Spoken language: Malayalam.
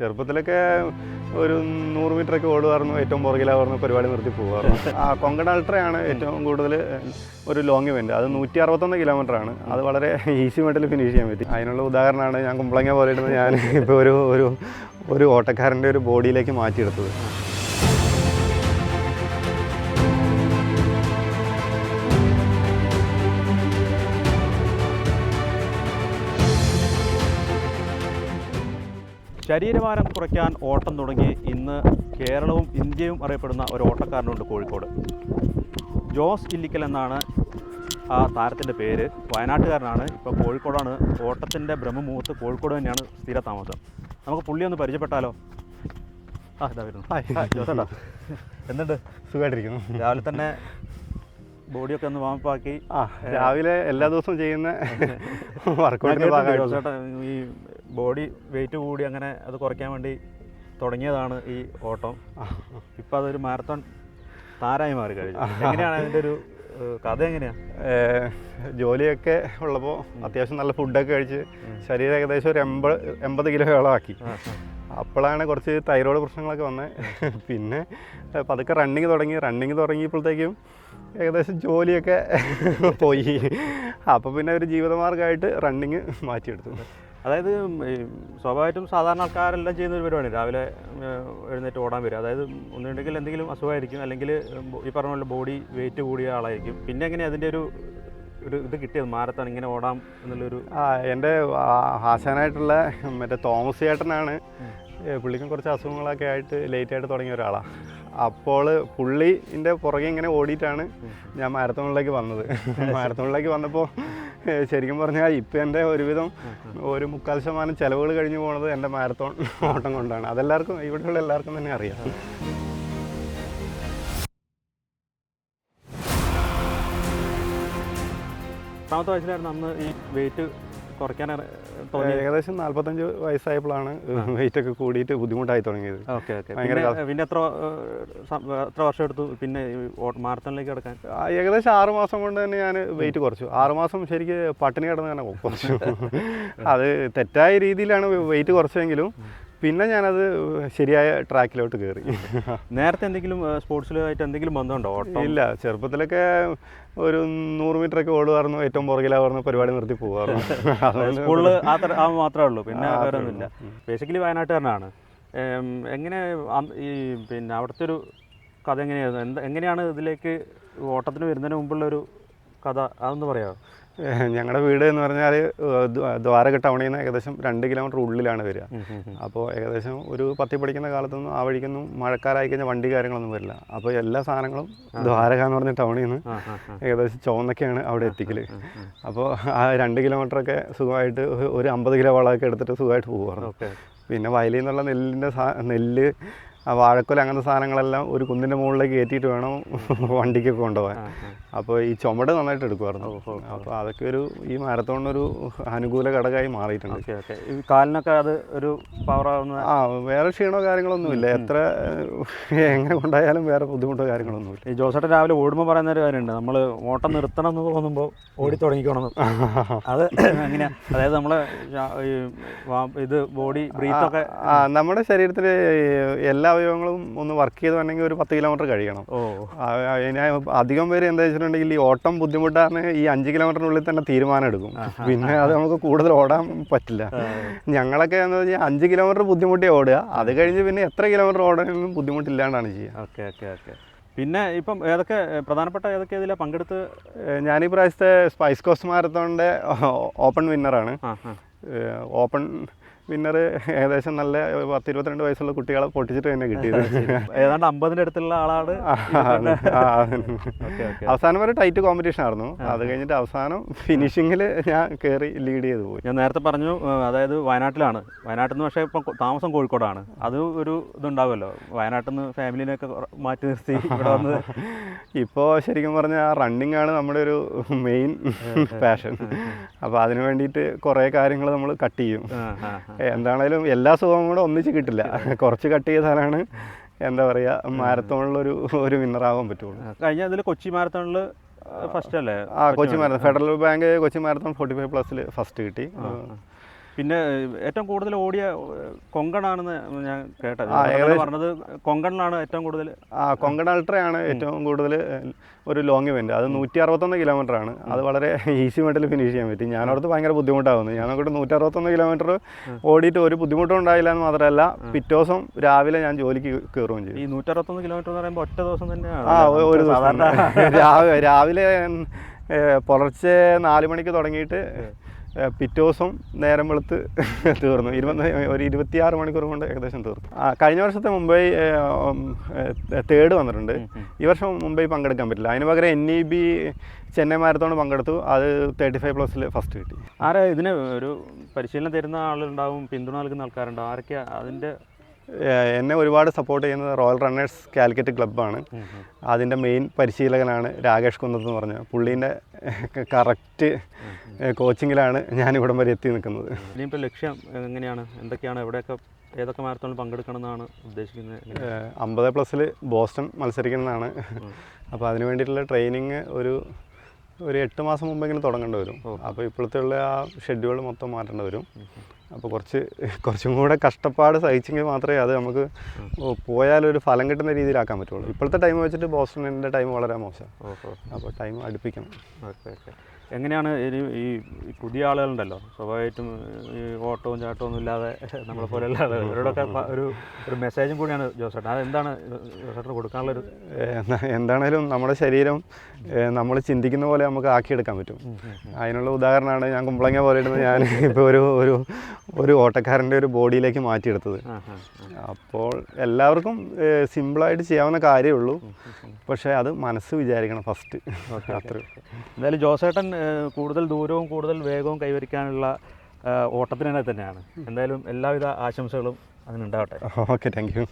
ചെറുപ്പത്തിലൊക്കെ ഒരു നൂറ് മീറ്റർ ഒക്കെ ഓടുമായിരുന്നു. ഏറ്റവും പുറകിലാവുന്ന പരിപാടി നിർത്തി പോകാറുണ്ട് ആ കൊങ്കൺ ആണ് ഏറ്റവും കൂടുതൽ ഒരു ലോങ് ഇവന്റ് അത് നൂറ്റി അറുപത്തൊന്ന് കിലോമീറ്റർ ആണ്. അത് വളരെ ഈസി മെറ്റിൽ ഫിനിഷ് ചെയ്യാൻ പറ്റി. അതിനുള്ള ഉദാഹരണമാണ് ഞാൻ കുമ്പളങ്ങ പോലെ ഇടുന്നത്. ഞാൻ ഇപ്പോൾ ഒരു ഒരു ഒരു ഓട്ടക്കാരന്റെ ഒരു ബോഡിയിലേക്ക് മാറ്റിയെടുത്തത്. ശരീരഭാരം കുറയ്ക്കാൻ ഓട്ടം തുടങ്ങി ഇന്ന് കേരളവും ഇന്ത്യയും അറിയപ്പെടുന്ന ഒരു ഓട്ടക്കാരനുണ്ട് കോഴിക്കോട്. ജോസ് ഇല്ലിക്കൽ എന്നാണ് ആ താരത്തിന്റെ പേര്. വയനാട്ടുകാരനാണ്. ഇപ്പോൾ കോഴിക്കോടാണ്. ഓട്ടത്തിന്റെ ബ്രഹ്മമുഹൂർത്ത് കോഴിക്കോട് തന്നെയാണ് സ്ഥിര താമസം. നമുക്ക് പുള്ളി ഒന്ന് പരിചയപ്പെട്ടാലോ? ആ ഇതാ വരുന്നു. ഹായ്. ഹായ്, ജോസേട്ടാ എന്തുണ്ട്? സുഖമായിട്ടിരിക്കുന്നു. രാവിലെ തന്നെ ബോഡിയൊക്കെ ഒന്ന് വാമപ്പാക്കി ആ രാവിലെ എല്ലാ ദിവസവും ചെയ്യുന്ന വർക്കൗട്ടിന്റെ ഭാഗമായിട്ട്. ഈ ബോഡി വെയിറ്റ് കൂടി അങ്ങനെ അത് കുറയ്ക്കാൻ വേണ്ടി തുടങ്ങിയതാണ് ഈ ഓട്ടം. ഇപ്പം അതൊരു മാരത്തോൺ താരമായി മാറി കഴിഞ്ഞു. എങ്ങനെയാണ് അതിന്റെ ഒരു കഥ എങ്ങനെയാണ് ജോലിയൊക്കെ ഉള്ളപ്പോൾ അത്യാവശ്യം നല്ല ഫുഡൊക്കെ കഴിച്ച് ശരീരം ഏകദേശം ഒരു എൺപത് എൺപത് കിലോയോളം ആക്കി അപ്പോഴാണ് കുറച്ച് തൈറോയ്ഡ് പ്രശ്നങ്ങളൊക്കെ വന്നത് പിന്നെ പതുക്കെ റണ്ണിങ് തുടങ്ങി. റണ്ണിങ് തുടങ്ങിയപ്പോഴത്തേക്കും ഏകദേശം ജോലിയൊക്കെ പോയി. അപ്പോൾ പിന്നെ ഒരു ജീവിതമാർഗമായിട്ട് റണ്ണിങ് മാറ്റിയെടുത്തു. അതായത് സ്വാഭാവികമായിട്ടും സാധാരണ ആൾക്കാരെല്ലാം ചെയ്യുന്ന ഒരു പരിപാടി. രാവിലെ എഴുന്നേറ്റ് ഓടാൻ വരിക. അതായത് ഒന്നുണ്ടെങ്കിൽ എന്തെങ്കിലും അസുഖമായിരിക്കും. അല്ലെങ്കിൽ ഈ പറഞ്ഞ പോലെ ബോഡി വെയിറ്റ് കൂടിയ ആളായിരിക്കും. പിന്നെ എങ്ങനെ അതിന്റെ ഒരു ഒരു ഇത് കിട്ടിയത്? മാരത്താണ് ഇങ്ങനെ ഓടാം എന്നുള്ളൊരു ആ എന്റെ ആശാനായിട്ടുള്ള മറ്റേ തോമസ് ചേട്ടനാണ്. പുള്ളിക്കും കുറച്ച് അസുഖങ്ങളൊക്കെ ആയിട്ട് ലേറ്റ് ആയിട്ട് തുടങ്ങിയ ഒരാളാണ് അപ്പോൾ പുള്ളിന്റെ പുറകെ ഇങ്ങനെ ഓടിയിട്ടാണ് ഞാൻ മാരത്തോണിലേക്ക് വന്നത്. മാരത്തോണിലേക്ക് വന്നപ്പോൾ ശരിക്കും പറഞ്ഞാൽ ഇപ്പം എന്റെ ഒരുവിധം ഒരു മുക്കാൽ ശതമാനം ചിലവുകൾ കഴിഞ്ഞു പോകുന്നത് എന്റെ മാരത്തോൺ ഓട്ടം കൊണ്ടാണ്. അതെല്ലാവർക്കും ഇവിടെയുള്ള എല്ലാവർക്കും തന്നെ അറിയാം. എത്രാമത്തെ വയസ്സിലായിരുന്നു അന്ന് ഈ വെയിറ്റ് കുറയ്ക്കാൻ തോന്നി ഏകദേശം നാല്പത്തഞ്ച് വയസ്സായപ്പോഴാണ് വെയിറ്റ് ഒക്കെ കൂടിയിട്ട് ബുദ്ധിമുട്ടായി തുടങ്ങിയത്. Okay okay. പിന്നെ എത്ര എത്ര വർഷം എടുത്തു? പിന്നെ മാരത്തണിലേക്ക് കിടക്കാൻ? ഏകദേശം ആറ് മാസം കൊണ്ട് തന്നെ ഞാൻ വെയിറ്റ് കുറച്ചു. ആറ് മാസം ശരിക്ക് പട്ടിണി കിടന്ന് തന്നെ കുറച്ചു. അത് തെറ്റായ രീതിയിലാണ് വെയിറ്റ് കുറച്ചെങ്കിലും പിന്നെ ഞാനത് ശരിയായ ട്രാക്കിലോട്ട് കയറി നേരത്തെ എന്തെങ്കിലും സ്പോർട്സിലായിട്ട് എന്തെങ്കിലും ബന്ധമുണ്ടോ? ഇല്ല ചെറുപ്പത്തിലൊക്കെ ഒരു നൂറ് മീറ്റർ ഒക്കെ ഓടുമായിരുന്നു ഏറ്റവും പുറകിലാവുന്ന പരിപാടി നിർത്തി പോകാറുണ്ട് സ്കൂളിൽ ആ മാത്രമേ ഉള്ളൂ പിന്നെ വേറെ ഒന്നുമില്ല. ബേസിക്കലി വയനാട്ടുകാരനാണ്. എങ്ങനെ ഈ പിന്നെ അവിടുത്തെ ഒരു കഥ എങ്ങനെയായിരുന്നു? എന്താ എങ്ങനെയാണ് ഇതിലേക്ക് ഓട്ടത്തിന് വരുന്നതിന് മുമ്പുള്ള ഒരു കഥ അതൊന്ന് പറയാമോ? ഞങ്ങളുടെ വീട് എന്ന് പറഞ്ഞാൽ ദ്വാരക ടൗണിൽ നിന്ന് ഏകദേശം രണ്ട് കിലോമീറ്റർ ഉള്ളിലാണ് വരിക. അപ്പോൾ ഏകദേശം ഒരു പത്തി പഠിക്കുന്ന കാലത്തൊന്നും ആ വഴിക്കൊന്നും മഴക്കാലമായി കഴിഞ്ഞാൽ വണ്ടി കാര്യങ്ങളൊന്നും വരില്ല. അപ്പോൾ എല്ലാ സാധനങ്ങളും ദ്വാരക എന്ന് പറഞ്ഞ ടൗണിൽ നിന്ന് ഏകദേശം ചുവന്നൊക്കെയാണ് അവിടെ എത്തിക്കൽ അപ്പോൾ ആ രണ്ട് കിലോമീറ്ററൊക്കെ സുഖമായിട്ട് ഒരു- അമ്പത് കിലോ വളമൊക്കെ എടുത്തിട്ട് സുഖമായിട്ട് പോകുമായിരുന്നു പിന്നെ വയലിൽ നിന്നുള്ള നെല്ലിന്റെ സാ നെല്ല് വാഴക്കൊല അങ്ങനത്തെ സാധനങ്ങളെല്ലാം ഒരു കുന്നിന്റെ മുകളിലേക്ക് കയറ്റിയിട്ട് വേണം വണ്ടിക്കൊക്കെ കൊണ്ടുപോകാൻ. അപ്പോൾ ഈ ചുമട് നന്നായിട്ട് എടുക്കുമായിരുന്നു. അപ്പോൾ അതൊക്കെ ഒരു ഈ മാരത്തോണിനൊരു അനുകൂല ഘടകമായി മാറിയിട്ടുണ്ട്. Okay okay. ഈ കാലിനൊക്കെ അത് ഒരു പവർ ആവുന്ന ആ വേറെ ക്ഷീണോ കാര്യങ്ങളൊന്നുമില്ല എത്ര എങ്ങനെ കൊണ്ടായാലും വേറെ ബുദ്ധിമുട്ടോ കാര്യങ്ങളൊന്നുമില്ല ഈ ജോസേട്ടൻ രാവിലെ ഓടുമ്പോൾ പറയുന്ന ഒരു കാര്യമുണ്ട്. നമ്മൾ ഓട്ടം നിർത്തണം എന്ന് തോന്നുമ്പോൾ ഓടി തുടങ്ങിക്കണം. അത് എങ്ങനെയാ? അതായത് നമ്മൾ ഇത് ബോഡി ബ്രീത്തൊക്കെ ആ നമ്മുടെ ശരീരത്തിൽ എല്ലാ അവയവങ്ങളും ഒന്ന് വർക്ക് ചെയ്ത് വേണമെങ്കിൽ ഒരു പത്ത് കിലോമീറ്റർ കഴിയണം. അതിന് അധികം പേര് എന്താ വെച്ചിട്ടുണ്ടെങ്കിൽ ഈ ഓട്ടം ബുദ്ധിമുട്ടാണ് ഈ അഞ്ച് കിലോമീറ്ററിനുള്ളിൽ തന്നെ തീരുമാനം എടുക്കും. പിന്നെ അത് നമുക്ക് കൂടുതൽ ഓടാൻ പറ്റില്ല. ഞങ്ങളൊക്കെ എന്ന് പറഞ്ഞാൽ അഞ്ച് കിലോമീറ്റർ ബുദ്ധിമുട്ടി ഓടുക. അത് കഴിഞ്ഞ് പിന്നെ എത്ര കിലോമീറ്റർ ഓടാനും ബുദ്ധിമുട്ടില്ലാണ്ടാണ് ചെയ്യുക. Okay okay okay. പിന്നെ ഇപ്പം ഏതൊക്കെ പ്രധാനപ്പെട്ട ഏതൊക്കെ ഇതിലെ പങ്കെടുത്ത്? ഞാൻ ഈ പ്രാവശ്യത്തെ സ്പൈസ് കോസ്റ്റ് മാരത്തോണിന്റെ ഓപ്പൺ വിന്നറാണ് ഓപ്പൺ വിന്നർ ഏകദേശം നല്ല പത്ത് ഇരുപത്തിരണ്ട് വയസ്സുള്ള കുട്ടികളെ പൊട്ടിച്ചിട്ട് തന്നെ കിട്ടിയത്. ഏതാണ്ട് അമ്പതിന്റെ അടുത്തുള്ള ആളാണ്. അവസാനം വരെ ടൈറ്റ് കോമ്പറ്റീഷൻ ആയിരുന്നു. അത് കഴിഞ്ഞിട്ട് അവസാനം ഫിനിഷിങ്ങിൽ ഞാൻ കയറി ലീഡ് ചെയ്തു പോയി. ഞാൻ നേരത്തെ പറഞ്ഞു അതായത് വയനാട്ടിലാണ്. വയനാട്ടിൽ നിന്ന് പക്ഷേ ഇപ്പം താമസം കോഴിക്കോടാണ്. അത് ഒരു ഇതുണ്ടാവുമല്ലോ. വയനാട്ടിൽ നിന്ന് ഫാമിലിനെയൊക്കെ മാറ്റി നിർത്തി ഇവിടെ വന്ന് ഇപ്പോൾ ശരിക്കും പറഞ്ഞാൽ റണ്ണിങ് ആണ് നമ്മുടെ ഒരു മെയിൻ പാഷൻ അപ്പോൾ അതിന് വേണ്ടിയിട്ട് കുറേ കാര്യങ്ങൾ നമ്മൾ കട്ട് ചെയ്യും. എന്താണേലും എല്ലാ സുഖവും കൂടെ ഒന്നിച്ച് കിട്ടില്ല. കുറച്ച് കട്ട് ചെയ്താലാണ് എന്താ പറയുക മാരത്തോണിലൊരു ഒരു വിന്നറാവാൻ പറ്റുള്ളൂ. കഴിഞ്ഞ അതിൽ കൊച്ചി മാരത്തോണിൽ ഫസ്റ്റ് അല്ലേ? ആ Kochi marathon. Federal bank Kochi marathon forty five പ്ലസ്സിൽ first കിട്ടി. പിന്നെ ഏറ്റവും കൂടുതൽ ഓടിയ കൊങ്കണാണെന്ന് ഞാൻ കേട്ടത്. പറഞ്ഞത് കൊങ്കണിലാണ് ഏറ്റവും കൂടുതൽ ആ കൊങ്കൺ അൾട്രയാണ് ഏറ്റവും കൂടുതൽ ഒരു ലോങ് ഇവന്റ് അത് നൂറ്റി അറുപത്തൊന്ന് കിലോമീറ്റർ ആണ്. അത് വളരെ ഈസി മെഡിൽ ഫിനിഷ് ചെയ്യാൻ പറ്റി. ഞാനവിടുത്തെ ഭയങ്കര ബുദ്ധിമുട്ടാവുന്നു. ഞാൻ അങ്ങോട്ട് നൂറ്റി അറുപത്തൊന്ന് കിലോമീറ്റർ ഓടിയിട്ട് ഒരു ബുദ്ധിമുട്ടും ഉണ്ടായില്ല എന്ന് മാത്രമല്ല പിറ്റേ ദിവസം രാവിലെ ഞാൻ ജോലിക്ക് കയറുകയും ചെയ്തു. ഈ നൂറ്ററുപത്തൊന്ന് കിലോമീറ്റർ എന്ന് പറയുമ്പോൾ ഒറ്റ ദിവസം തന്നെയാണ്? ആ ഒരു ദിവസം സാധാരണ. രാവിലെ പുലർച്ചെ നാല് മണിക്ക് തുടങ്ങിയിട്ട് പിറ്റേ ദിവസം നേരം വെളുത്ത് തീർന്നു. ഇരുപത് ഒരു ഇരുപത്തിയാറ് മണിക്കൂർ കൊണ്ട് ഏകദേശം തീർന്നു ആ, കഴിഞ്ഞ വർഷത്തെ മുംബൈ തേർഡ് വന്നിട്ടുണ്ട്. ഈ വർഷം മുംബൈ പങ്കെടുക്കാൻ പറ്റില്ല. അതിന് പകരം N E B Chennai marathon പങ്കെടുത്തു. അത് തേർട്ടി ഫൈവ് പ്ലസിൽ ഫസ്റ്റ് കിട്ടി. ആരാ ഇതിന് ഒരു പരിശീലനം തരുന്ന ആളുണ്ടാവും പിന്തുണ നൽകുന്ന ആൾക്കാരുണ്ടാവും ആരൊക്കെയാണ് അതിന്റെ ഏ, എന്നെ ഒരുപാട് സപ്പോർട്ട് ചെയ്യുന്നത് റോയൽ റണ്ണേഴ്സ് കാലിക്കറ്റ് ക്ലബ്ബാണ് അതിന്റെ മെയിൻ പരിശീലകനാണ് രാകേഷ് കുന്നത്ത് എന്ന് പറഞ്ഞു. പുള്ളീന്റെ കറക്റ്റ് കോച്ചിങ്ങിലാണ് ഞാൻ ഇവിടം വരെ എത്തി നിൽക്കുന്നത്. ഇനിയിപ്പോൾ ലക്ഷ്യം എങ്ങനെയാണ്? എന്തൊക്കെയാണ്? എവിടെയൊക്കെ ഏതൊക്കെ മാരത്തോണിൽ പങ്കെടുക്കണം എന്നാണ് ഉദ്ദേശിക്കുന്നത്? അമ്പത് പ്ലസ്സിൽ ബോസ്റ്റൺ മത്സരിക്കുന്നതാണ് അപ്പോൾ അതിന് വേണ്ടിയിട്ടുള്ള ട്രെയിനിങ് ഒരു ഒരു എട്ട് മാസം മുമ്പെങ്കിലും തുടങ്ങേണ്ടി വരും. അപ്പോൾ ഇപ്പോഴത്തെ ഉള്ള ആ ഷെഡ്യൂൾ മൊത്തം മാറ്റേണ്ടി വരും. അപ്പോൾ കുറച്ച് കുറച്ചും കൂടെ കഷ്ടപ്പാട് സഹിച്ചെങ്കിൽ മാത്രമേ അത് നമുക്ക് പോയാലൊരു ഫലം കിട്ടുന്ന രീതിയിലാക്കാൻ പറ്റുള്ളൂ. ഇപ്പോഴത്തെ ടൈം വെച്ചിട്ട് ബോസ്റ്റണിന്റെ ടൈം വളരെ മോശം. അപ്പോൾ ടൈം അടുപ്പിക്കണം. Okay okay. എങ്ങനെയാണ് ഇനി ഈ പുതിയ ആളുകളുണ്ടല്ലോ? സ്വാഭാവികമായിട്ടും ഈ ഓട്ടവും ചാട്ടവും ഒന്നും ഇല്ലാതെ നമ്മളെ പോലെയുള്ള ഇവരോടൊക്കെ ഒരു ഒരു മെസ്സേജും കൂടിയാണ് ജോസേട്ടൻ അതെന്താണ് ജോസേട്ടന് കൊടുക്കാനുള്ളൊരു എന്താണേലും നമ്മുടെ ശരീരം നമ്മൾ ചിന്തിക്കുന്ന പോലെ നമുക്ക് ആക്കിയെടുക്കാൻ പറ്റും. അതിനുള്ള ഉദാഹരണമാണ് ഞാൻ കുമ്പളങ്ങ പോലെ ഇടുന്നത് ഞാൻ ഇപ്പോൾ ഒരു ഒരു ഒരു ഓട്ടക്കാരന്റെ ഒരു ബോഡിയിലേക്ക് മാറ്റിയെടുത്തത്. അപ്പോൾ എല്ലാവർക്കും സിമ്പിളായിട്ട് ചെയ്യാവുന്ന കാര്യമേ ഉള്ളൂ. പക്ഷേ അത് മനസ്സ് വിചാരിക്കണം ഫസ്റ്റ് അത്ര എന്തായാലും ജോസേട്ടൻ കൂടുതൽ ദൂരവും കൂടുതൽ വേഗവും കൈവരിക്കാനുള്ള ഓട്ടത്തിനെ തന്നെയാണ്. എന്തായാലും എല്ലാവിധ ആശംസകളും അതിനുണ്ടാവട്ടെ. Okay thank you.